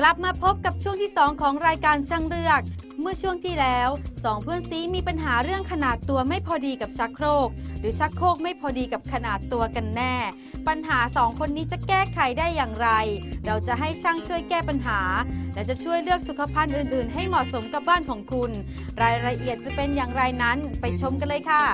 กลับมาพบกับช่วงที่ 2 ของรายการช่างเลือก เมื่อช่วงที่แล้วสองเพื่อนซีมีปัญหาเรื่องขนาดตัวไม่พอดีกับชักโครก หรือชักโครกไม่พอดีกับขนาดตัวกันแน่ ปัญหาสองคนนี้จะแก้ไขได้อย่างไร เราจะให้ช่างช่วยแก้ปัญหา และจะช่วยเลือกสุขภัณฑ์อื่น ๆ ให้เหมาะสมกับบ้านของคุณ รายละเอียดจะเป็นอย่างไรนั้นไปชมกันเลยค่ะ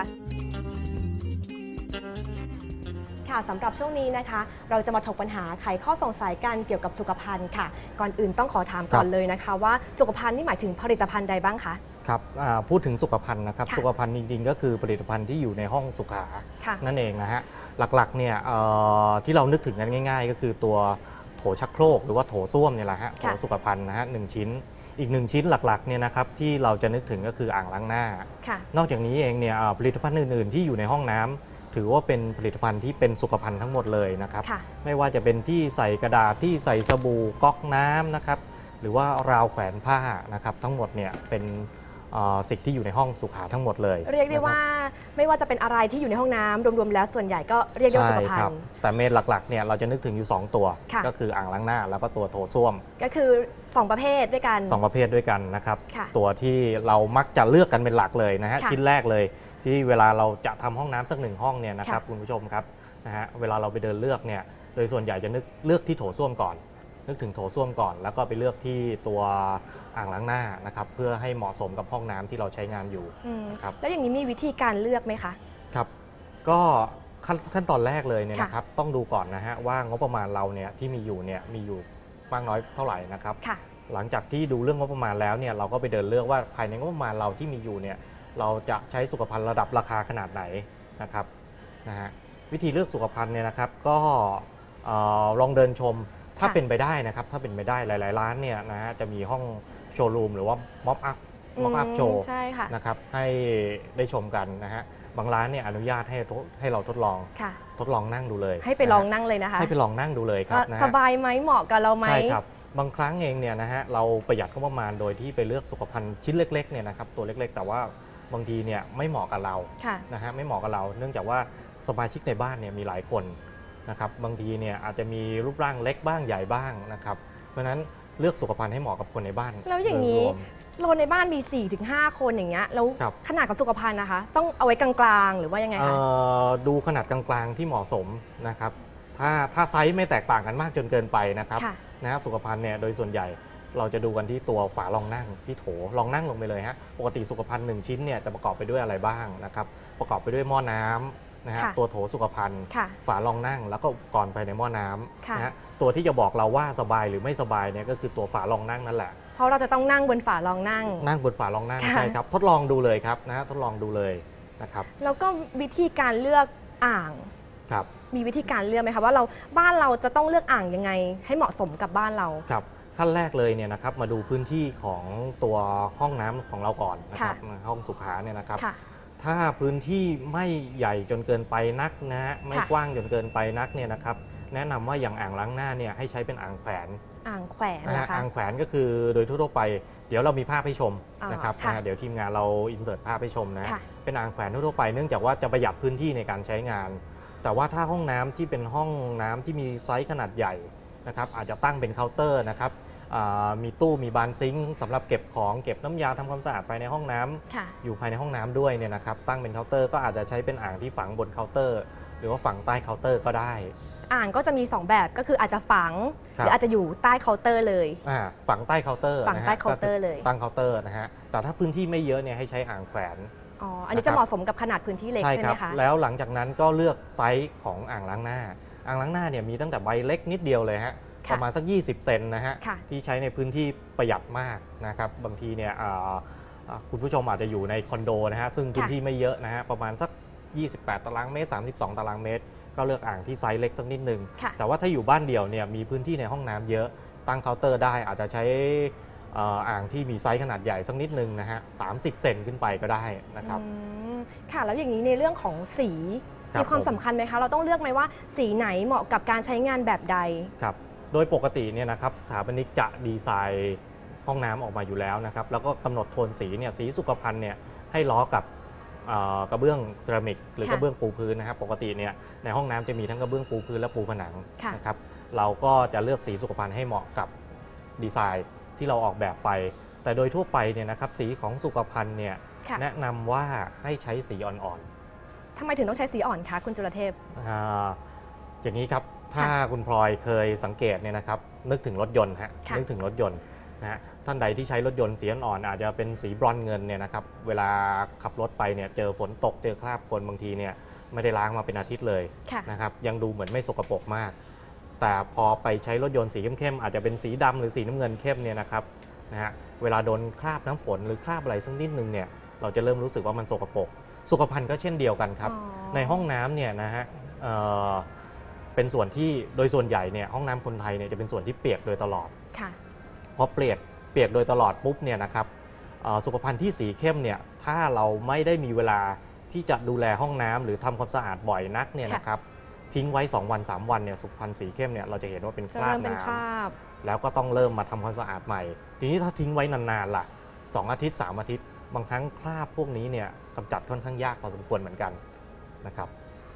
ค่ะสำหรับช่วงนี้นะคะ เราจะมาถกปัญหาไขข้อสงสัยกันเกี่ยวกับสุขภัณฑ์ค่ะ ก่อนอื่นต้องขอถามก่อนครับเลยนะคะ ว่าสุขภัณฑ์นี่หมายถึงผลิตภัณฑ์ใดบ้างคะ ครับอ่าพูดถึงสุขภัณฑ์นะครับ ค่ะสุขภัณฑ์จริงๆ ก็คือผลิตภัณฑ์ที่อยู่ในห้องสุขาค่ะนั่นเองนะฮะ หลักๆเนี่ยเอ่อที่เรานึกถึงกันง่าย ๆ ก็คือตัวโถชักโครกหรือว่าโถส้วมเนี่ยแหละฮะ โถค่ะ สุขภัณฑ์นะฮะหนึ่งชิ้น อีกหนึ่งชิ้นหลักๆเนี่ยนะครับที่เราจะนึกถึงก็คืออ่างล้างหน้า ค่ะ นอกจากนี้เองเนี่ยอ่าผลิตภัณฑ์อื่นๆ ที่อยู่ในห้องน้ำ ถือว่าเป็นผลิตภัณฑ์ที่เป็นสุขภัณฑ์ทั้งหมดเลยนะครับค่ะไม่ว่าจะเป็นที่ใส่กระดาษที่ใส่สบู่ก๊อกน้ำนะครับ หรือว่าราวแขวนผ้านะครับ ทั้งหมดเนี่ยเป็นเอ่อสิ่งที่อยู่ในห้องสุขาทั้งหมดเลย เรียกได้นะคบว่าไม่ว่าจะเป็นอะไรที่อยู่ในห้องน้ำรวมๆแล้วส่วนใหญ่ก็เรียกได้ว่าสุขภัณใช่ครับฑ์แต่เมนหลักๆเนี่ยเราจะนึกถึงอยู่ 2 ตัวค่ะก็คืออ่างล้างหน้าแล้วก็ตัวโถส้วม ก็คือ 2 ประเภทด้วยกัน 2 ประเภทด้วยกันนะครับค่ะตัวที่เรามักจะเลือกกันเป็นหลักเลยนะฮะค่ะชิ้นแรกเลย ที่เวลาเราจะทำห้องน้ำสักหนึ่งห้องเนี่ยนะครับค่ะคุณผู้ชมครับนะฮะเวลาเราไปเดินเลือกเนี่ยโดยส่วนใหญ่จะนึกเลือกที่โถส้วมก่อน นึกถึงโถส้วมก่อน แล้วก็ไปเลือกที่ตัวอ่างล้างหน้านะครับเพื่อให้เหมาะสมกับห้องน้ำที่เราใช้งานอยู่อืมนะครับแล้วอย่างนี้มีวิธีการเลือกไหมคะครับ ก็ขั้นขั้นตอนแรกเลยเนี่ยค่ะนะครับต้องดูก่อนนะฮะว่างบประมาณเราเนี่ยที่มีอยู่เนี่ยมีอยู่มากน้อยเท่าไหร่นะครับค่ะหลังจากที่ดูเรื่องงบประมาณแล้วเนี่ยเราก็ไปเดินเลือกว่าภายในงบประมาณเราที่มีอยู่เนี่ย เราจะใช้สุขภัณฑ์ระดับราคาขนาดไหนนะครับนะฮะวิธีเลือกสุขภัณฑ์เนี่ยนะครับก็เอ่อลองเดินชมถ้าค่ะเป็นไปได้นะครับ ถ้าเป็นไปได้หลาย ๆ ร้านเนี่ยนะฮะจะมีห้องโชว์รูมหรือว่าม็อบอัพม็อบอัพโชว์ใช่ค่ะนะครับให้ได้ชมกันนะฮะบางร้านเนี่ยอนุญาตให้ทดให้เราทดลองค่ะทดลองนั่งดูเลย ให้ไปลองนะฮะนั่งเลยนะคะให้ไปลองนั่งดูเลยครับว่านะสฮะบายไหมเหมาะกับเราไหมใช่ครับบางครั้งเองเนี่ยนะฮะเราประหยัดก็ประมาณโดยที่ไปเลือกสุขภัณฑ์ชิ้นเล็กๆเนี่ยนะครับตัวเล็กๆ แต่ว่า บางทีเนี่ยไม่เหมาะกับเราค่ะ นะฮะไม่เหมาะกับเรา เนื่องจากว่าสมาชิกในบ้านเนี่ยมีหลายคนนะครับบางทีเนี่ยอาจจะมีรูปร่างเล็กบ้างใหญ่บ้างนะครับเพราะฉะนั้นเลือกสุขภัณฑ์ให้เหมาะกับคนในบ้านแล้วอย่างนี้นี้โซนในบ้านมี4-5คนอย่างเงี้ยแล้วครับ ขนาดของสุขภัณฑ์นะคะ ต้องเอาไว้กลางๆ หรือว่ายังไงเอ่คะอดูขนาดกลางๆที่เหมาะสมนะครับถ้าถ้าไซส์ไม่แตกต่างกันมากจนเกินไปนะครับค่ะ นะฮะสุขภัณฑ์เนี่ยโดยส่วนใหญ่ เราจะดูกันที่ตัวฝารองนั่งที่โถรองนั่งลงไปเลยฮะปกติสุขภัณฑ์หนึ่งชิ้นเนี่ยจะประกอบไปด้วยอะไรบ้างนะครับประกอบไปด้วยหม้อน้ำนะฮะค่ะตัวโถสุขภัณฑ์ ค่ะ ฝารองนั่งแล้วก็อุปกรณ์ภายในหม้อน้ำค่ะ นะฮะตัวที่จะบอกเราว่าสบายหรือไม่สบายเนี่ยก็คือตัวฝารองนั่งนั่นแหละ เพราะเราจะต้องนั่งบนฝารองนั่ง นั่งบนฝารองนั่งค่ะ ใช่ครับทดลองดูเลยครับนะฮะทดลองดูเลยนะครับแล้วก็วิธีการเลือกอ่าง ครับ มีวิธีการเลือกไหมคะว่าเราบ้านเราจะต้องเลือกอ่างยังไง ให้เหมาะสมกับบ้านเรา ครับ ขั้นแรกเลยเนี่ยนะครับมาดูพื้นที่ของตัวห้องน้ำของเราก่อนนะครับห้องสุขาเนี่ยนะครับ ค่ะ ถ้าพื้นที่ไม่ใหญ่จนเกินไปนักนะฮะไม่ค่ะ กว้างจนเกินไปนักเนี่ยนะครับ แนะนำว่าอย่างอ่างล้างหน้าเนี่ยให้ใช้เป็นอ่างแขวนอ่างแขวนนะฮะนะคะ อ่างแขวนก็คือโดยทั่วๆไป เดี๋ยวเรามีภาพให้ชมอ่านนะครับค่ะนะฮะเดี๋ยวทีมงานเราอินเสิร์ตภาพให้ชมนะค่ะ เป็นอ่างแขวนทั่วๆไปเนื่องจากว่าจะประหยัดพื้นที่ในการใช้งาน แต่ว่าถ้าห้องน้ำที่เป็นห้องน้ำที่มีไซส์ขนาดใหญ่ นะครับอาจจะตั้งเป็นเคาน์เตอร์นะครับอ่ามีตู้มีบานซิงค์สำหรับเก็บของเก็บน้ำยาทำความสะอาดภายในห้องน้ำค่ะอยู่ภายในห้องน้ำด้วยเนี่ยนะครับตั้งเป็นเคาน์เตอร์ก็อาจจะใช้เป็นอ่างที่ฝังบนเคาน์เตอร์ หรือว่าฝังใต้เคาน์เตอร์ก็ได้ อ่างก็จะมี 2 แบบก็คืออาจจะฝังหครับรืออาจจะอยู่ใต้เคาน์เตอร์เลยอ่าฝังใต้เคาน์เตอร์ฝังนะฮะใต้เคาน์เตอร์เลยก็คืตั้งเคาน์เตอร์นะฮะแต่ถ้าพื้นที่ไม่เยอะเนี่ยให้ใช้อ่างแขวนอ๋ออันนี้นะครับจะเหมาะสมกับขนาดพื้นที่เล็กใช่ใช่คไหรัมคะแล้วหลังจากนั้นก็เลือกไซส์ของอ่างล้างหน้า อ่างล้างหน้าเนี่ยมีตั้งแต่ใบเล็กนิดเดียวเลยฮะค่ะประมาณสัก 20 เซนนะฮะค่ะที่ใช้ในพื้นที่ประหยัดมากนะครับบางทีเนี่ยอ่าอ่าคุณผู้ชมอาจจะอยู่ในคอนโดนะฮะซึ่งพื้นที่ไม่เยอะนะฮะประมาณสัก 28 ตารางเมตร 32 ตารางเมตร ก็เลือกอ่างที่ไซส์เล็กสักนิดนึงค่ะแต่ว่าถ้าอยู่บ้านเดี่ยวเนี่ยมีพื้นที่ในห้องน้ำเยอะตั้งเคาน์เตอร์ได้อาจจะใช้เอ่ออ่างที่มีไซส์ขนาดใหญ่สักนิดนึงนะฮะ30 เซนขึ้นไปก็ได้นะครับอืมค่ะแล้วอย่างนี้ในเรื่องของสี ครับมีความผม สำคัญไหมคะ เราต้องเลือกไหมว่าสีไหนเหมาะกับการใช้งานแบบใด ครับโดยปกติเนี่ยนะครับสถาปนิกจะดีไซน์ห้องน้ำออกมาอยู่แล้วนะครับแล้วก็กำหนดโทนสีเนี่ยสีสุขภัณฑ์เนี่ยให้ล้อกับเอ่อกระเบื้องเซรามิกหรือค่ะกระเบื้องปูพื้นนะครับปกติเนี่ยในห้องน้ำจะมีทั้งกระเบื้องปูพื้นและปูผนังค่ะ นะครับเราก็จะเลือกสีสุขภัณฑ์ให้เหมาะกับดีไซน์ที่เราออกแบบไป แต่โดยทั่วไปเนี่ยนะครับสีของสุขภัณฑ์เนี่ยค่ะ แนะนำว่าให้ใช้สีอ่อน ทำไมถึงต้องใช้สีอ่อนคะคุณจุลเทพๆอ่าอย่างนี้ครับถ้าคุณพลอยเคยสังเกตเนี่ยนะครับนึกถึงรถยนต์ฮะค่ะนึกถึงรถยนต์นะฮะท่านใดที่ใช้รถยนต์สีอ่อนๆอาจจะเป็นสีบรอนซ์เงินเนี่ยนะครับเวลาขับรถไปเนี่ยเจอฝนตกเจอคราบโคลนบางทีเนี่ยไม่ได้ล้างมาเป็นอาทิตย์เลยค่ะ นะครับยังดูเหมือนไม่สกปรกมาก แต่พอไปใช้รถยนต์สีเข้มๆอาจจะเป็นสีดำหรือสีน้ำเงินเข้มเนี่ยนะครับนะฮะเวลาโดนคราบน้ำฝนหรือคราบอะไรสักนิดนึงเนี่ยเราจะเริ่มรู้สึกว่ามันสกปรก สุขภัณฑ์ก็เช่นเดียวกันครับอ๋อในห้องน้ำเนี่ยนะฮะเอ่อเป็นส่วนที่โดยส่วนใหญ่เนี่ยห้องน้ำคนไทยเนี่ยจะเป็นส่วนที่เปียกโดยตลอด ค่ะ พอเปียกเปียกโดยตลอดปุ๊บเนี่ยนะครับเอ่อสุขภัณฑ์ที่สีเข้มเนี่ยถ้าเราไม่ได้มีเวลาที่จะดูแลห้องน้ำหรือทำความสะอาดบ่อยนักเนี่ยค่ะ นะครับทิ้งไว้ 2 วัน 3 วันเนี่ยสุขภัณฑ์สีเข้มเนี่ยเราจะเห็นว่าเป็นคจะราบเริ่มเป็นน้คราบำแล้วก็ต้องเริ่มมาทำความสะอาดใหม่ ทีนี้ถ้าทิ้งไว้นานๆล่ะ 2 อาทิตย์ 3 อาทิตย์ บางครั้งคราบพวกนี้เนี่ยกำจัดค่อนข้างยากพอสมควรเหมือนกันนะครับ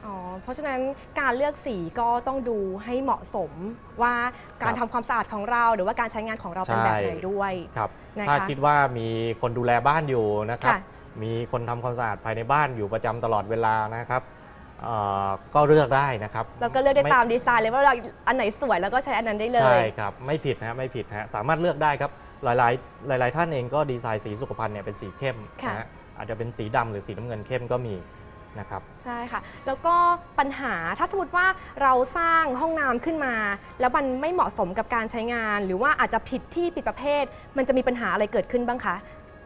อ๋อเพราะฉะนั้นการเลือกสีก็ต้องดูให้เหมาะสมว่าการครัทำบความสะอาดของเรา หรือว่าการใช้งานของเราเป็นแบบไหนด้วยครับนะคะถ้าคิดว่ามีคนดูแลบ้านอยู่นะครับ ค่ะ มีคนทำความสะอาดภายในบ้านอยู่ประจำตลอดเวลานะครับเอ่อก็เลือกได้นะครับเราก็เลือกได้ไม่ตามดีไซน์เลยว่าเราอันไหนสวยแล้วก็ใช้อันนั้นได้เลใช่ย ครับไม่ผิดนะฮะไม่ผิดฮะสามารถเลือกได้ครับ หลายๆ หลาย ๆ ท่านเองก็ดีไซน์สีสุขภัณฑ์เนี่ยเป็นสีเข้มค่ะ นะฮะอาจจะเป็นสีดำหรือสีน้ำเงินเข้มก็มีนะครับ ใช่ค่ะ แล้วก็ปัญหาถ้าสมมติว่าเราสร้างห้องน้ำขึ้นมา แล้วมันไม่เหมาะสมกับการใช้งาน หรือว่าอาจจะผิดที่ผิดประเภท มันจะมีปัญหาอะไรเกิดขึ้นบ้างคะ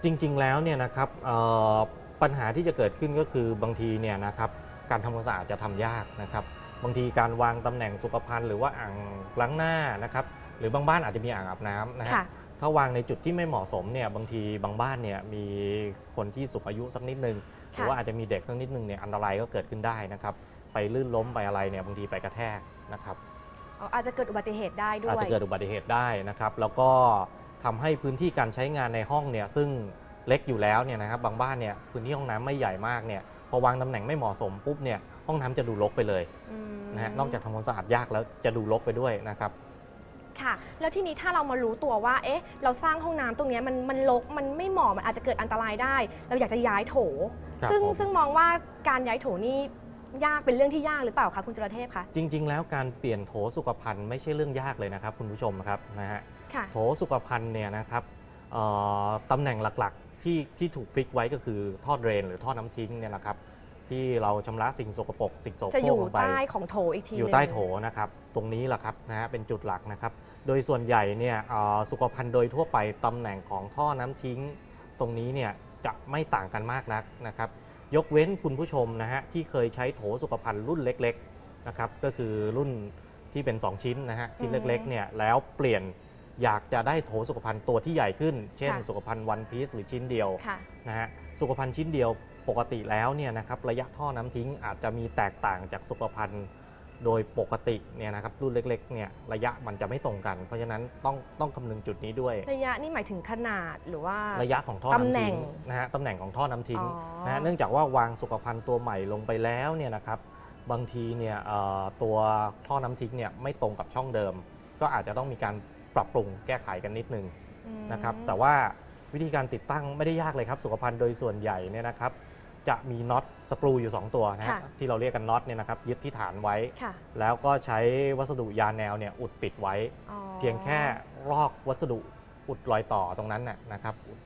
จริง ๆ แล้วเนี่ยนะครับเอ่อปัญหาที่จะเกิดขึ้นก็คือบางทีเนี่ยนะครับการทำความสะอาดจะทำยากนะครับ บางทีการวางตำแหน่งสุขภัณฑ์หรือว่าอ่างล้างหน้านะครับ หรือบางบ้านอาจจะมีอ่างอาบน้ำนะฮะค่ะ ถ้าวางในจุดที่ไม่เหมาะสมเนี่ยบางทีบางบ้านเนี่ยมีคนที่สูงอายุสักนิดนึงหรือว่าอาจจะมีเด็กสักนิดนึงเนี่ยอันตรายก็เกิดขึ้นได้นะครับ ไปลื่นล้มไปอะไรเนี่ยบางทีไปกระแทกนะครับอ๋ออาจจะเกิดอุบัติเหตุได้ด้วอาจยจะเกิดอุบัติเหตุได้นะครับแล้วก็ทำให้พื้นที่การใช้งานในห้องเนี่ยซึ่งเล็กอยู่แล้วเนี่ยนะครับบางบ้านเนี่ยพื้นที่ห้องน้ำไม่ใหญ่มากเนี่ยพอวางตำแหน่งไม่เหมาะสมปุ๊บเนี่ยห้องน้ำจะดูรกไปเลยอืมนะฮะนอกจากทำความสะอาดยากแล้วจะดูรกไปด้วยนะครับ ค่ะ แล้วทีนี้ถ้าเรามารู้ตัวว่า เอ๊ะ เราสร้างห้องน้ำตรงเนี้ยมันมันรกมันไม่เหมาะมันอาจจะเกิดอันตรายได้ เราอยากจะย้ายโถ ครับซึ่งผม ซึ่งมองว่าการย้ายโถนี่ยากเป็นเรื่องที่ยากหรือเปล่าคะคุณจุลเทพคะจริง ๆ แล้วการเปลี่ยนโถสุขภัณฑ์ไม่ใช่เรื่องยากเลยนะครับคุณผู้ชมครับนะฮะ ค่ะ โถสุขภัณฑ์เนี่ยนะครับเอ่อตำแหน่งหลักๆที่ที่ถูกฟิกไว้ก็คือท่อเดรน หรือท่อน้ำทิ้งเนี่ยนะครับ ที่เราชำระสิ่งสกปรกสิ่งโสโครจะกอยู่ลงไป ใต้ของโถอีกทีอยู่หนึ่งใต้โถนะครับ ตรงนี้แหละครับนะฮะเป็นจุดหลักนะครับ โดยส่วนใหญ่เนี่ยเอ่อสุขภัณฑ์โดยทั่วไปตำแหน่งของท่อน้ำทิ้ง ตรงนี้เนี่ยจะไม่ต่างกันมากนักนะครับ ยกเว้นคุณผู้ชมนะฮะที่เคยใช้โถสุขภัณฑ์รุ่นเล็กๆนะครับก็คือรุ่นที่เป็น 2 ชิ้นนะฮะชิ้นเล็กๆเนี่ยแล้วเปลี่ยนอยากจะได้โถสุขภัณฑ์ตัวที่ใหญ่ขึ้น เช่น สุขภัณฑ์วันพีซหรือชิ้นเดียว ค่ะ นะฮะสุขภัณฑ์ชิ้นเดียว ปกติแล้วเนี่ยนะครับระยะท่อน้ำทิ้งอาจจะมีแตกต่างจากสุขภัณฑ์โดยปกติเนี่ยนะครับรุ่นเล็กๆเนี่ยระยะมันจะไม่ตรงกัน เพราะฉะนั้นต้องต้องคำนึงจุดนี้ด้วย ระยะนี่หมายถึงขนาดหรือว่าระยะของท่อตำแหน่น้ำทิ้งงนะฮะตำแหน่งของท่อน้ำทิ้งอ๋อนะฮะเนื่องจากว่าวางสุขภัณฑ์ตัวใหม่ลงไปแล้วเนี่ยนะครับบางทีเนี่ยเอ่อตัวท่อน้ำทิ้งเนี่ยไม่ตรงกับช่องเดิม ก็อาจจะต้องมีการปรับปรุงแก้ไขกันนิดนึงอืมนะครับแต่ว่าวิธีการติดตั้งไม่ได้ยากเลยครับสุขภัณฑ์โดยส่วนใหญ่เนี่ยนะครับ จะมีน็อตสกรูอยู่ 2 ตัวนะฮะค่ะที่เราเรียกกันน็อตเนี่ยนะครับยึดที่ฐานไว้ ค่ะแล้วก็ใช้วัสดุยาแนวเนี่ยอุดปิดไว้ อ๋อเพียงแค่ลอกวัสดุอุดรอยต่อตรงนั้นน่ะนะครับอุด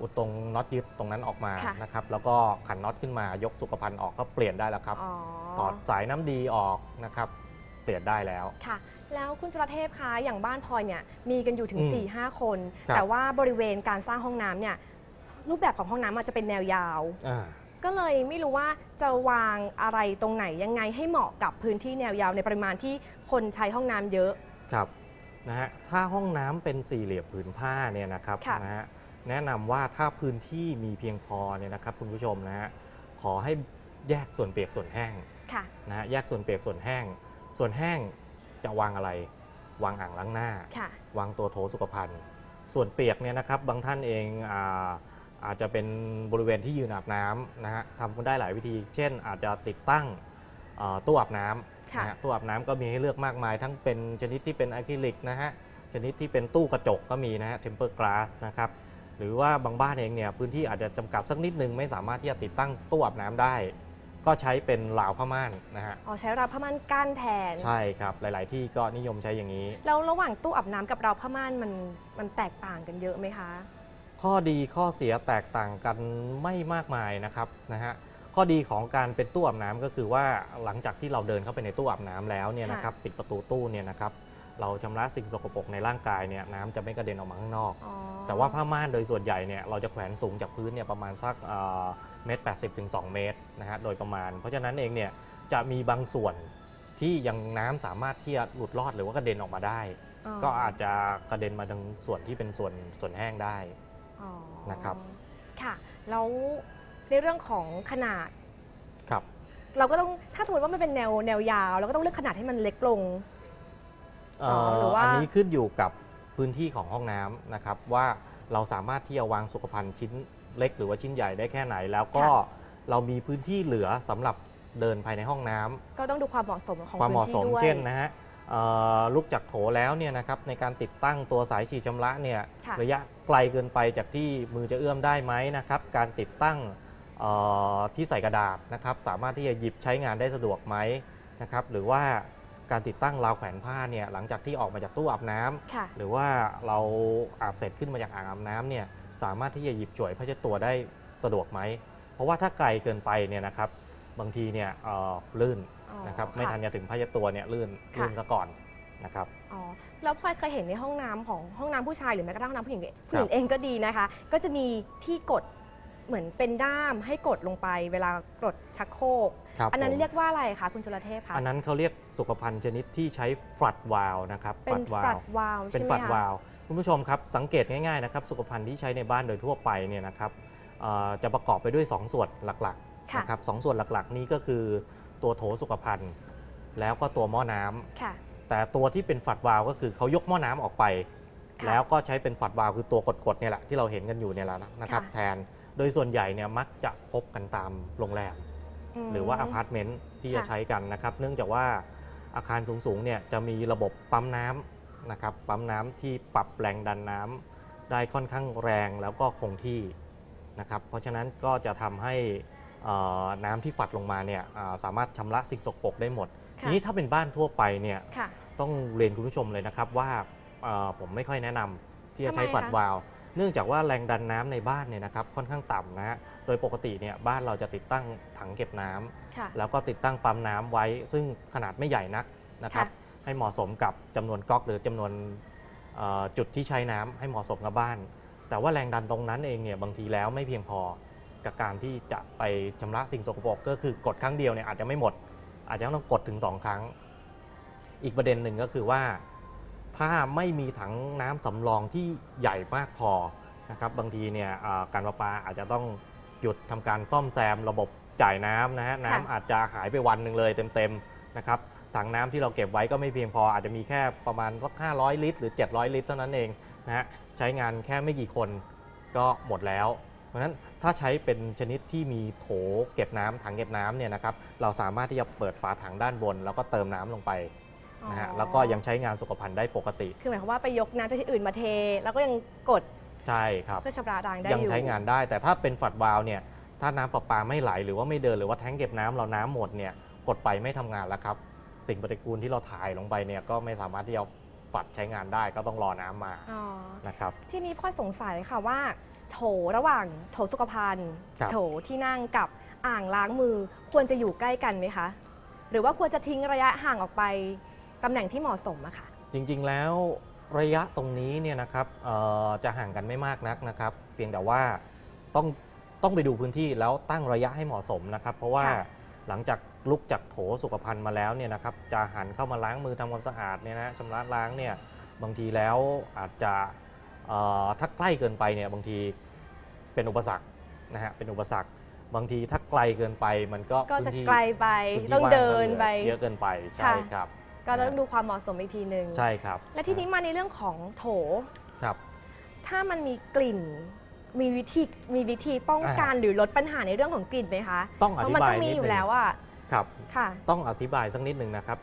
อุดตรงน็อตยึดตรงนั้นออกมาค่ะ นะครับแล้วก็ขันน็อตขึ้นมายกสุขภัณฑ์ออกก็เปลี่ยนได้แล้วครับ อ๋อถอดสายน้ำดีออกนะครับ เปลี่ยนได้แล้ว ค่ะ แล้วคุณจุลเทพคะอย่างบ้านพลอยเนี่ยมีกันอยู่ถึง อืม4-5หคน ครับแต่ว่าบริเวณการสร้างห้องน้ำเนี่ย รูปแบบของห้องน้ำมันจะเป็นแนวยาว อ่า ก็เลยไม่รู้ว่าจะวางอะไรตรงไหนยังไงให้เหมาะกับพื้นที่แนวยาวในปริมาณที่คนใช้ห้องน้ำเยอะ ครับนะฮะถ้าห้องน้ำเป็นสี่เหลี่ยมผืนผ้าเนี่ยนะครับค่ะ นะฮะแนะนำว่าถ้าพื้นที่มีเพียงพอเนี่ยนะครับคุณผู้ชมนะฮะขอให้แยกส่วนเปียกส่วนแห้งค่ะ นะฮะแยกส่วนเปียกส่วนแห้ง ส่วนแห้งจะวางอะไร วางอ่างล้างหน้า ค่ะ วางตัวโถสุขภัณฑ์ ส่วนเปียกเนี่ยนะครับบางท่านเองอา อาจจะเป็นบริเวณที่ยืนอาบน้ำนะฮะทำกันได้หลายวิธี เช่น อาจจะติดตั้งอ่าตู้อาบน้ำค่ะนะฮะตู้อาบน้ำก็มีให้เลือกมากมาย ทั้งเป็นชนิดที่เป็นอะคริลิกนะฮะชนิดที่เป็นตู้กระจกก็มีนะฮะ temper glass นะครับหรือว่าบางบ้านเองเนี่ยพื้นที่อาจจะจำกัดสักนิดนึงไม่สามารถที่จะติดตั้งตู้อาบน้ำได้ ก็ใช้เป็นราวผ้าม่านนะฮะอ๋อใช้ราวผ้าม่านกั้นแทน ใช่ครับหลาย ๆ ที่ก็นิยมใช้อย่างนี้แล้วระหว่างตู้อาบน้ำกับราวผ้าม่านมันมันแตกต่างกันเยอะไหมคะ ข้อดีข้อเสียแตกต่างกันไม่มากมายนะครับนะฮะข้อดีของการเป็นตู้อาบน้ำก็คือว่าหลังจากที่เราเดินเข้าไปในตู้อาบน้ำแล้วเนี่ยค่ะนะครับปิดประตูตู้เนี่ยนะครับเราชำระสิ่งสกปรกในร่างกายเนี่ยน้ำจะไม่กระเด็นออกมาข้างนอกอ๋อแต่ว่าผ้าม่านโดยส่วนใหญ่เนี่ยเราจะแขวนสูงจากพื้นเนี่ยประมาณสักเอ่อเมตรแปดสิบถึงสองเมตรนะฮะโดยประมาณ เพราะฉะนั้นเองเนี่ยจะมีบางส่วนที่ยังน้ำสามารถที่จะหลุดรอดหรือว่ากระเด็นออกมาได้ ก็อาจจะกระเด็นมาทางส่วนที่เป็นส่วนส่วนแห้งได้ อ๋อนะครับ ค่ะ แล้วในเรื่องของขนาด ครับ เราก็ต้องถ้าสมมติว่ามันเป็นแนวแนวยาว เราก็ต้องเลือกขนาดให้มันเล็กลง เอ่อ๋อหรือว่า อันนี้ขึ้นอยู่กับพื้นที่ของห้องน้ำนะครับ ว่าเราสามารถที่จะวางสุขภัณฑ์ชิ้นเล็กหรือว่าชิ้นใหญ่ได้แค่ไหน แล้วก็เรามีพื้นที่เหลือสำหรับเดินภายในห้องน้ำก็ต้องดูความเหมาะสมของความเหมาะสมพื้นที่ด้วย เช่นนะฮะเอ่อ ลุกจากโถแล้วเนี่ยนะครับในการติดตั้งตัวสายฉีดชำระเนี่ยค่ะระยะไกลเกินไปจากที่มือจะเอื้อมได้ไหมนะครับการติดตั้งเอ่อที่ใส่กระดาษนะครับสามารถที่จะหยิบใช้งานได้สะดวกไหมนะครับหรือว่าการติดตั้งราวแขวนผ้าเนี่ยหลังจากที่ออกมาจากตู้อาบน้ำค่ะหรือว่าเราอาบเสร็จขึ้นมาจากอ่างอาบน้ำเนี่ยสามารถที่จะหยิบจ่วยผ้าเช็ดตัวได้สะดวกไหม เพราะว่าถ้าไกลเกินไปเนี่ยนะครับบางทีเนี่ยเอ่อลื่นอ๋อ นะครับไม่ค่ะทันจะถึงผ้าเช็ดตัวเนี่ยลื่นค่ะลื่นซะก่อนนะครับอ๋อแล้วพลอยเคยเห็นในห้องน้ำของห้องน้ำผู้ชายหรือแม้กระทั่งห้องน้ำผู้หญิงผู้หครัญิบงเองก็ดีนะคะ ก็จะมีที่กดเหมือนเป็นด้ามให้กดลงไปเวลากดชักโครกครับอันนั้นผมเรียกว่าอะไรคะคุณจุลเทพคะอันนั้นเขาเรียกสุขภัณฑ์ชนิดที่ใช้ฝัดวาล์วนะครับเป็นฝัฝัดดวาล์วเป็ใช่นไหมฝัดคะวาล์วคุณผู้ชมครับสังเกตง่ายๆนะครับสุขภัณฑ์ที่ใช้ในบ้านโดยทั่วไปเนี่ยนะครับเอ่อจะประกอบไปด้วย 2 ส่วนหลักๆค่ะนะครับสองส่วนหลักๆ นี้ก็คือ ตัวโถสุขภัณฑ์ แล้วก็ตัวหม้อน้ำค่ะ แต่ตัวที่เป็นฝัดวาล์วก็คือเขายกหม้อน้ำออกไป ค่ะแล้วก็ใช้เป็นฝัดวาล์วคือตัวกดๆเนี่ยแหละที่เราเห็นกันอยู่เนี่ยแหละนะครับค่ะ แทนโดยส่วนใหญ่เนี่ยมักจะพบกันตามโรงแรม ม หรือว่าอพาร์ตเมนต์ที่จะค่ะ ใช้กันนะครับ เนื่องจากว่าอาคารสูงๆเนี่ยจะมีระบบปั๊มน้ำนะครับปั๊มน้ำที่ปรับแรงดันน้ำได้ค่อนข้างแรงแล้วก็คงที่นะครับ เพราะฉะนั้นก็จะทำให้เอ่อ น้ำที่ฝัดลงมาเนี่ยอ่าสามารถชำระสิ่งสกปรกได้หมดค่ะทีนี้ถ้าเป็นบ้านทั่วไปเนี่ยค่ะต้องเรียนคุณผู้ชมเลยนะครับว่าเอ่อผมไม่ค่อยแนะนำที่จะใช้ทำไมฝัดคะวาล์วเนื่องจากว่าแรงดันน้ำในบ้านเนี่ยนะครับค่อนข้างต่ำนะฮะโดยปกติเนี่ยบ้านเราจะติดตั้งถังเก็บน้ำค่ะแล้วก็ติดตั้งปั๊มน้ำไว้ ซึ่งขนาดไม่ใหญ่นักนะครับค่ะให้เหมาะสมกับจำนวนก๊อกหรือจำนวนเอ่อจุดที่ใช้น้ำให้เหมาะสมกับบ้าน แต่ว่าแรงดันตรงนั้นเองเนี่ยบางทีแล้วไม่เพียงพอ กับการที่จะไปชำระสิ่งสกปรกก็คือกดครั้งเดียวเนี่ยอาจจะไม่หมด อาจจะต้องกดถึง 2 ครั้ง อีกประเด็นหนึ่งก็คือว่าถ้าไม่มีถังน้ำสำรองที่ใหญ่มากพอนะครับบางทีเนี่ยอ่าการประปาอาจจะต้องหยุดทำการซ่อมแซมระบบจ่ายน้ำนะฮะน้ำอาจจะหายไปวันหนึ่งเลยเต็มๆนะครับถังน้ำที่เราเก็บไว้ก็ไม่เพียงพออาจจะมีแค่ประมาณสัก500 ลิตร หรือ 700 ลิตร เท่านั้นเองนะฮะใช้งานแค่ไม่กี่คนก็หมดแล้ว เพราะฉะนั้น ถ้าใช้เป็นชนิดที่มีโถเก็บน้ำถังเก็บน้ำเนี่ยนะครับเราสามารถที่จะเปิดฝาถังด้านบน แล้วก็เติมน้ำลงไปนะฮะอ๋อแล้วก็ยังใช้งานสุขภัณฑ์ได้ปกติ คือหมายความว่าไปยกน้ำจากที่อื่นมาเท แล้วก็ยังกดใช่ครับเพื่อชำระล้างได้ยังอยู่ใช้งานได้ แต่ถ้าเป็นฝัดวาล์วเนี่ยถ้าน้ำประปาไม่ไหลหรือว่าไม่เดินหรือว่าแท้งเก็บน้ำเราน้ำหมดเนี่ยกดไปไม่ทำงานแล้วครับ สิ่งปฏิกูลที่เราถ่ายลงไปเนี่ยก็ไม่สามารถที่จะฝัดใช้งานได้ก็ต้องรอน้ำมาอ๋อนะครับ ที่นี้พ่อยสงสัยค่ะว่า โถระหว่างโถสุขภัณฑ์ ครับ โถที่นั่งกับอ่างล้างมือควรจะอยู่ใกล้กันไหมคะ หรือว่าควรจะทิ้งระยะห่างออกไปตำแหน่งที่เหมาะสมอะค่ะ จริงๆแล้วระยะตรงนี้เนี่ยนะครับเอ่อจะห่างกันไม่มากนักนะครับ เพียงแต่ว่าต้องต้องไปดูพื้นที่แล้วตั้งระยะให้เหมาะสมนะครับ เพราะว่าค่ะ หลังจากลุกจากโถสุขภัณฑ์มาแล้วเนี่ยนะครับจะหันเข้ามาล้างมือทำความสะอาดเนี่ยนะชำระล้างเนี่ยบางทีแล้วอาจจะเอ่อ ถ้าใกล้เกินไปเนี่ยบางทีเป็นอุปสรรคนะฮะเป็นอุปสรรคบางทีถ้าไกลเกินไปมันก็ก็จะพื้นที่ไกลไปพื้นที่ต้องว่างเดินก็หลือไปเยอะเกินไปใช่ค่ะครับ ก็ต้องดูความเหมาะสมอีกทีหนึ่งใช่ครับ และที่นี้มาในเรื่องของโถครับ ถ้ามันมีกลิ่นมีวิธีมีวิธีป้องกันหรือลดปัญหาในเรื่องของกลิ่นไหมคะต้องอเพราะธิมันบาต้ยองมีนิดอยู่นึงแล้วอะครับค่ะ ต้องอธิบายสักนิดหนึ่งนะครับ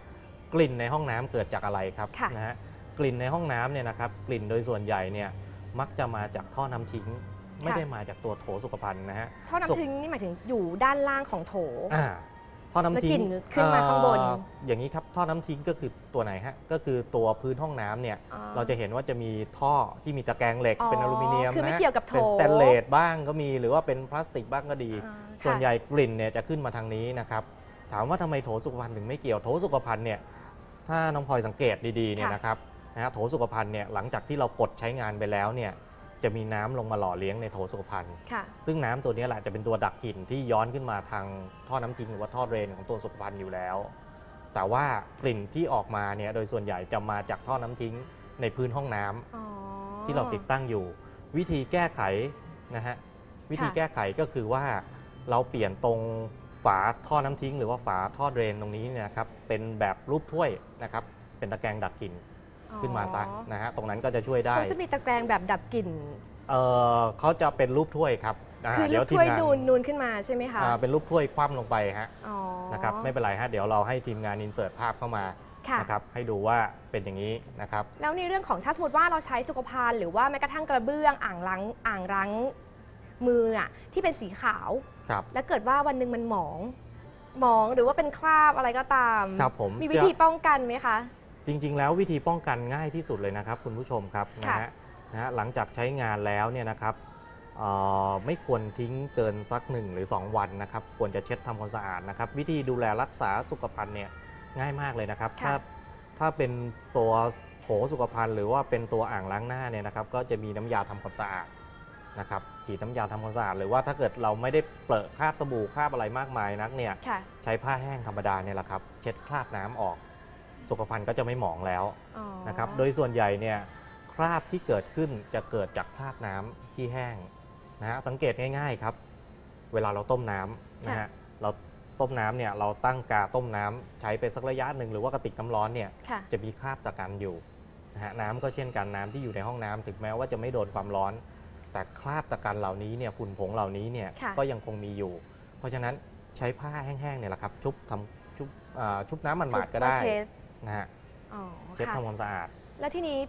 กลิ่นในห้องน้ำเกิดจากอะไรครับค่ะนะฮะ กลิ่นในห้องน้ำเนี่ยนะครับกลิ่นโดยส่วนใหญ่เนี่ยมักจะมาจากท่อน้ำทิ้ง ไม่ได้มาจากตัวโถสุขภัณฑ์นะฮะท่อน้ำทิ้งนี่หมายถึงอยู่ด้านล่างของโถอ่าท่อน้ำทิ้งแล้วกลิ่นขึ้นมาข้างบนเอ่ออย่างนี้ครับท่อน้ำทิ้งก็คือตัวไหนฮะ ก็คือตัวพื้นห้องน้ำเนี่ยอ๋อเราจะเห็นว่าจะมีท่อที่มีตะแกรงเหล็กอ๋อเป็นอลูมิเนียมคือไม่นะเกี่ยวกับโถเป็นสแตนเลสบ้างก็มีหรือว่าเป็นพลาสติกบ้างก็ดีอ่าส่วนค่ะใหญ่กลิ่นเนี่ยจะขึ้นมาทางนี้นะครับ ถามว่าทำไมโถสุขภัณฑ์ถึงไม่เกี่ยว โถสุขภัณฑ์เนี่ย ถ้าน้องพลอยสังเกตดีๆเนี่ยค่ะนะครับ นะฮะโถสุขภัณฑ์เนี่ยหลังจากที่เรากดใช้งานไปแล้วเนี่ยจะมีน้ำลงมาหล่อเลี้ยงในโถสุขภัณฑ์ค่ะซึ่งน้ำตัวนี้แหละจะเป็นตัวดักกลิ่นที่ย้อนขึ้นมาทางท่อน้ำทิ้งหรือว่าท่อเดรนของตัวสุขภัณฑ์อยู่แล้ว แต่ว่ากลิ่นที่ออกมาเนี่ยโดยส่วนใหญ่จะมาจากท่อน้ำทิ้งในพื้นห้องน้ำอ๋อที่เราติดตั้งอยู่ วิธีแก้ไขนะฮะวิธีแก้ไขก็คือว่าเราเปลี่ยนตรงฝาท่อน้ำทิ้ง หรือว่าฝาท่อเดรนตรงนี้เนี่ยนะครับเป็นแบบรูปถ้วยนะครับเป็นตะแกรงดักกลิ่น ขึ้นมาซะนะฮะตรงนั้นก็จะช่วยได้เขาจะมีตะแกรงแบบดับกลิ่นเอ่อเขาจะเป็นรูปถ้วยครับาคือเดี๋ลูยวกทีมถ้วยงานนูนนูนขึ้นมาใช่ไหมคะอ่าเป็นรูปถ้วยคว่ำลงไปฮะอ๋อนะครับไม่เป็นไรฮะเดี๋ยวเราให้ทีมงานอินเสิร์ตภาพเข้ามาค่ะนะครับให้ดูว่าเป็นอย่างนี้นะครับแล้วในเรื่องของถ้าสมมติว่าเราใช้สุขภัณฑ์หรือว่าแม้กระทั่งกระเบื้องอ่างล้างอ่างล้างมืออะที่เป็นสีขาวครับแล้วเกิดว่าวันหนึ่งมันหมองหมองหรือว่าเป็นคราบอะไรก็ตามครับผมมีวิจะธีป้องกันไหมคะ จริง ๆ แล้ววิธีป้องกันง่ายที่สุดเลยนะครับคุณผู้ชมครับนะค่ะฮะนะฮะหลังจากใช้งานแล้วเนี่ยนะครับเอ่อไม่ควรทิ้งเกินสักหนึ่งหรือ 2 วันนะครับ ควรจะเช็ดทำความสะอาดนะครับ วิธีดูแลรักษาสุขภัณฑ์เนี่ยง่ายมากเลยนะครับค่ะถ้าถ้าเป็นตัวโถสุขภัณฑ์หรือว่าเป็นตัวอ่างล้างหน้าเนี่ยนะครับ ก็จะมีน้ำยาทำความสะอาดนะครับฉีดน้ำยาทำความสะอาดหรือว่าถ้าเกิดเราไม่ได้เปลอะคราบสบู่คราบอะไรมากมายนักเนี่ยค่ะใช้ผ้าแห้งธรรมดาเนี่ยแหละครับ เช็ดคราบน้ำออก สุขภัณฑ์ก็จะไม่หมองแล้วอ๋อนะครับโดยส่วนใหญ่เนี่ยคราบที่เกิดขึ้นจะเกิดจากคราบน้ำที่แห้งนะฮะสังเกตง่ายๆครับ เวลาเราต้มน้ำนะฮะเราต้มน้ำเนี่ยเราตั้งกาต้มน้ำใช้ไปสักระยะหนึ่งหรือว่ากระติกน้ำร้อนเนี่ยค่ะ จะมีคราบตะกันอยู่นะฮะน้ำก็เช่นกันน้ำที่อยู่ในห้องน้ำถึงแม้ว่าจะไม่โดนความร้อน แต่คราบตะกันเหล่านี้เนี่ยฝุ่นผงเหล่านี้เนี่ยค่ะ ก็ยังคงมีอยู่ เพราะฉะนั้นใช้ผ้าแห้งๆเนี่ยแหละครับชุบทำชุบอ่าชุบน้ำมันหมาดๆก็ได้ ชุบแล้วเช็ด นะฮะอ๋อเช็ดค่ะทำความสะอาด แล้วทีนี้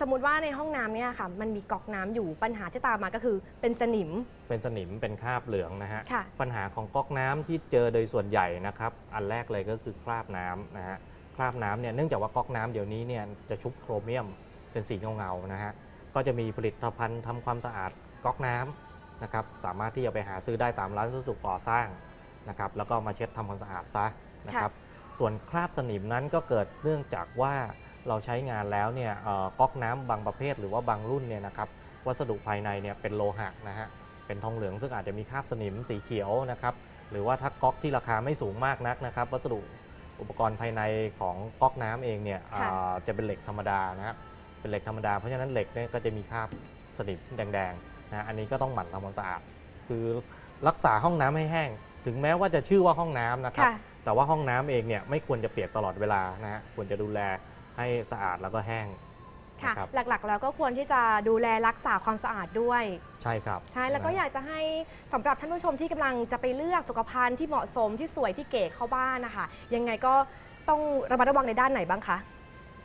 สมมติว่าในห้องน้ำเนี่ยค่ะ มันมีก๊อกน้ำอยู่ปัญหาที่ตามมาก็คือเป็นสนิม เป็นสนิมเป็นคราบเหลืองนะฮะ ค่ะ ปัญหาของก๊อกน้ำที่เจอโดยส่วนใหญ่นะครับ อันแรกเลยก็คือคราบน้ำนะฮะ คราบน้ำเนี่ย เนื่องจากว่าก๊อกน้ำเดี๋ยวนี้เนี่ยจะชุบโครเมียมเป็นสีเงาๆนะฮะ ก็จะมีผลิตภัณฑ์ทำความสะอาดก๊อกน้ำนะครับ สามารถที่จะไปหาซื้อได้ตามร้านวัสดุก่อสร้างนะครับ แล้วก็มาเช็ดทำความสะอาดซะนะครับ ส่วนคราบสนิมนั้นก็เกิดเนื่องจากว่าเราใช้งานแล้วเนี่ยเอ่อก๊อกน้ำบางประเภทหรือว่าบางรุ่นเนี่ยนะครับวัสดุภายในเนี่ยเป็นโลหะนะฮะเป็นทองเหลืองซึ่งอาจจะมีคราบสนิมสีเขียวนะครับหรือว่าถ้าก๊อกที่ราคาไม่สูงมากนักนะครับ วัสดุอุปกรณ์ภายในของก๊อกน้ำเองเนี่ยค่ะอ่าจะเป็นเหล็กธรรมดานะครับเป็นเหล็กธรรมดาเพราะฉะนั้นเหล็กเนี่ยก็จะมีคราบสนิมแดงๆนะอันนี้ก็ต้องหมั่นทำความสะอาด คือรักษาห้องน้ำให้แห้ง ถึงแม้ว่าจะชื่อว่าห้องน้ำนะครับค่ะ แต่ว่าห้องน้ำเองเนี่ยไม่ควรจะเปียกตลอดเวลานะฮะควรจะดูแลให้สะอาดแล้วก็แห้งค่ะนะครับหลักๆ แล้วก็ควรที่จะดูแลรักษาความสะอาดด้วย ใช่ครับ ใช่แล้วก็นะอยากจะให้สำหรับท่านผู้ชมที่กำลังจะไปเลือกสุขภัณฑ์ที่เหมาะสมที่สวยที่เก๋เข้าบ้านนะคะยังไงก็ต้องระมัดระวังในด้านไหนบ้างคะ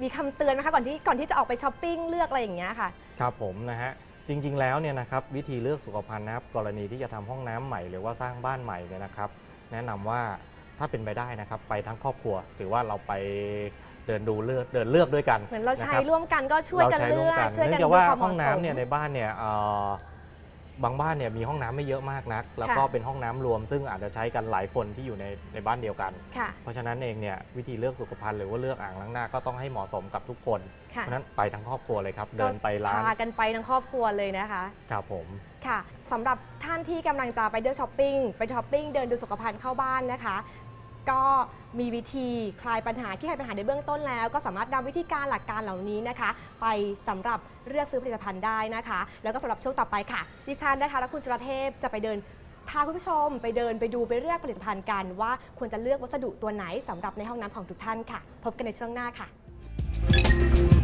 มีคำเตือนไหมคะก่อนที่ก่อนที่จะออกไปช้อปปิ้งเลือกอะไรอย่างเงี้ยค่ะ ครับผมนะฮะจริง ๆ แล้วเนี่ยนะครับวิธีเลือกสุขภัณฑ์นะครับกรณีที่จะทำห้องน้ำใหม่ หรือว่าสร้างบ้านใหม่เนี่ยนะครับ แนะนำว่า ถ้าเป็นไปได้นะครับ ไปทั้งครอบครัว ถือว่าเราไปเดินดูเลือกเดินเลือกด้วยกันเหมือนเราใช้ะคบร่วมกันก็ช่วยกันเราใช้เลืร่วมอกช่วยเนื่กัอนงจากว่าดูควมห้องน้ำเนี่ยหในมาะสมบ้านเนี่ยเอ่อบางบ้านเนี่ยมีห้องน้ำไม่เยอะมากนัก แล้วก็ค่ะเป็นห้องน้ำรวม ซึ่งอาจจะใช้กันหลายคนที่อยู่ในในบ้านเดียวกันค่ะเพราะฉะนั้นเองเนี่ยวิธีเลือกสุขภัณฑ์หรือว่าเลือกอ่างล้างหน้าก็ต้องให้เหมาะสมกับทุกคน เพค่ะราะฉะนั้นไปทั้งครอบครัวเลยครับ เดินไปร้านพากันไปทั้งครอบครัวเลยนะคะครับผมค่ะสำหรับท่านที่กำลังจะไปเดินช้อปปิ้งไปช้อปปิ้งเดินดูสุขภัณฑ์เข้าบ้านนะคะ ก็มีวิธีคลายปัญหาที่คลายปัญหาในเบื้องต้นแล้ว ก็สามารถนำวิธีการหลักการเหล่านี้นะคะ ไปสำหรับเลือกซื้อผลิตภัณฑ์ได้นะคะ แล้วก็สำหรับช่วงต่อไปค่ะ ดิฉันนะคะและคุณจุรเทพจะไปเดินพาคุณผู้ชมไปเดินไปดูไปเลือกผลิตภัณฑ์กันว่าควรจะเลือกวัสดุตัวไหนสำหรับในห้องน้ำของทุกท่านค่ะ พบกันในช่วงหน้าค่ะ